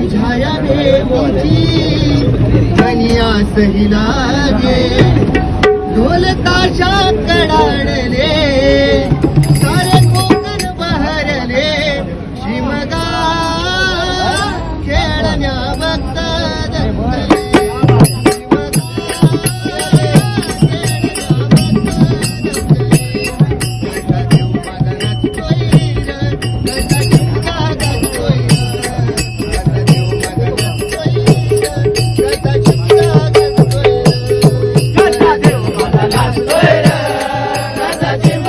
तुझ्या मोची जनिया सही लागे. ढोल ताशा कडाडले. la